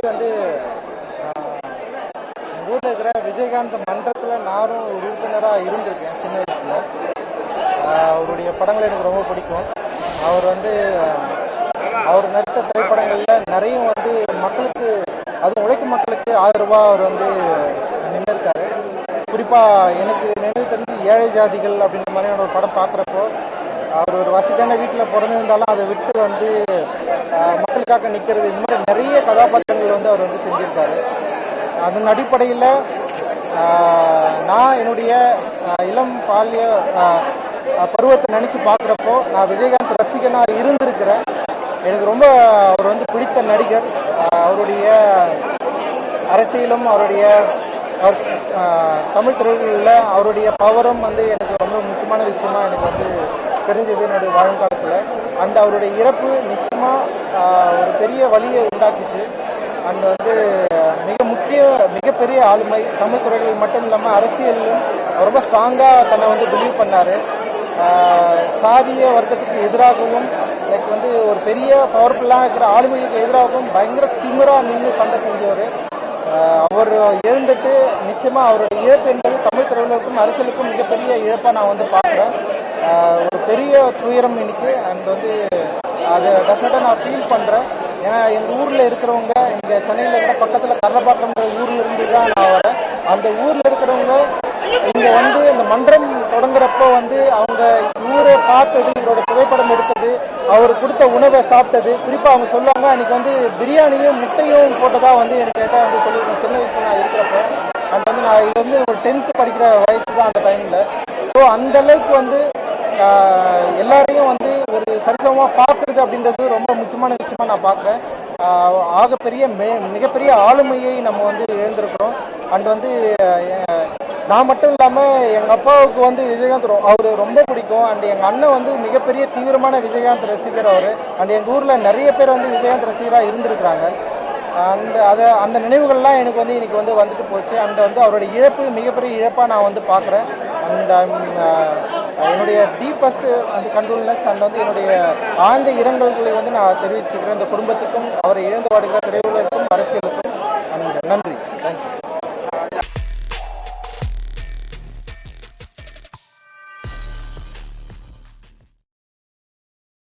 வந்து எங்கள் ஊரில் இருக்கிற விஜயகாந்த் மன்றத்தில் நானும் உறுப்பினராக இருந்திருக்கேன் சின்ன வயசில். அவருடைய படங்கள் எனக்கு ரொம்ப பிடிக்கும். அவர் வந்து அவர் நடித்த திரைப்படங்களில் நிறைய வந்து மக்களுக்கு அது உழைக்கும் மக்களுக்கு ஆதரவாக அவர் வந்து நின்றுருக்காரு குறிப்பாக எனக்கு நினைவு தெரிஞ்சு ஏழை ஜாதிகள் அப்படின்ற மாதிரியான ஒரு படம் பார்க்குறப்போ அவர் ஒரு வசதியான வீட்டில் பிறந்திருந்தாலும் அதை விட்டு வந்து மக்களுக்காக நிற்கிறது இந்த மாதிரி நிறைய கதாபாத்திரங்கள் வந்து அவர் வந்து செஞ்சிருக்காரு. அதன் அடிப்படையில் நான் என்னுடைய இளம் பாலிய பருவத்தை நினச்சி பார்க்குறப்போ நான் விஜயகாந்த் ரசிகனாக இருந்திருக்கிறேன். எனக்கு ரொம்ப அவர் வந்து பிடித்த நடிகர். அவருடைய அரசியலும் அவருடைய அவர் தமிழ் திரைகளில் அவருடைய பவரும் வந்து எனக்கு ரொம்ப முக்கியமான விஷயமா எனக்கு வந்து தெரிஞ்சது என்னுடைய வாழ்காலத்தில் அண்ட் அவருடைய இறப்பு நிச்சயமாக ஒரு பெரிய வழியை உண்டாக்குச்சு. அண்ட் வந்து மிக முக்கிய மிகப்பெரிய ஆளுமை தமிழ் துறைகளில் மட்டும் இல்லாமல் அரசியலிலும் ரொம்ப ஸ்ட்ராங்காக தன்னை வந்து பிலீவ் பண்ணார். சாதிய வர்க்கத்துக்கு எதிராகவும் லைக் வந்து ஒரு பெரிய பவர்ஃபுல்லாக இருக்கிற ஆளுமைகளுக்கு எதிராகவும் பயங்கர திமராக நின்று சண்டை செஞ்சவர். அவர் எழுந்துட்டு நிச்சயமாக அவருடைய இழப்பு என்பது தமிழ் திரையுலகத்துக்கும் அரசியலுக்கும் மிகப்பெரிய இழப்பாக நான் வந்து பார்க்குறேன். ஒரு பெரிய துயரம் எனக்கு. அண்ட் வந்து அதை டெஃபினட்டாக நான் ஃபீல் பண்ணுறேன் ஏன்னா எங்கள் ஊரில் இருக்கிறவங்க இங்கே சென்னையில் இருக்கிற பக்கத்தில் கர்ணப்பாக்கம் ஊரில் இருந்து தான் நான் வரேன். அந்த ஊரில் இருக்கிறவங்க இங்கே வந்து இந்த மன்றம் தொடங்குறப்போ வந்து அவங்க ஊரை பார்த்தது இவரோட புகைப்படம் எடுத்தது அவர் கொடுத்த உணவை சாப்பிட்டது. குறிப்பாக அவங்க சொல்லுவாங்க அன்றைக்கி வந்து பிரியாணியும் முட்டையும் போட்டதாக வந்து எனக்கு கேட்டால் வந்து சொல்லியிருக்கேன். சின்ன வயசில் நான் இருக்கிறப்போ. அண்ட் வந்து நான் இது வந்து ஒரு டென்த்து படிக்கிற வயசு தான் அந்த டைமில் ஸோ அந்த அளவுக்கு வந்து எல்லாரையும் வந்து ஒரு சரிசமமாக பார்க்குறது அப்படின்றது ரொம்ப முக்கியமான விஷயமா நான் பார்க்குறேன். ஆகப்பெரிய மே மிகப்பெரிய ஆளுமையை நம்ம வந்து எழுந்திருக்கிறோம் அண்ட் வந்து நான் மட்டும் இல்லாமல் எங்கள் அப்பாவுக்கு வந்து விஜயகாந்த் அவர் ரொம்ப பிடிக்கும். அண்ட் எங்கள் அண்ணன் வந்து மிகப்பெரிய தீவிரமான விஜயகாந்த் ரசிகர் அவர். அண்ட் எங்கள் ஊரில் நிறைய பேர் வந்து விஜயகாந்த் ரசிகராக இருந்திருக்கிறாங்க. அந்த அதை அந்த நினைவுகள்லாம் எனக்கு வந்து இன்றைக்கி வந்து வந்துட்டு போச்சு. அண்ட் வந்து அவருடைய இழப்பு மிகப்பெரிய இழப்பாக நான் வந்து பார்க்குறேன் um, அண்ட் என்னுடைய டீப்பஸ்ட் அந்த கண்ட்ரோல்னஸ் அண்ட் வந்து என்னுடைய ஆழ்ந்த இரங்கல்களை வந்து நான் தெரிவிச்சுக்கிறேன். இந்த குடும்பத்துக்கும் அவரை இழந்து வாடுகிற திரையுலகத்துக்கும் அரசியலுக்கும் நன்றி.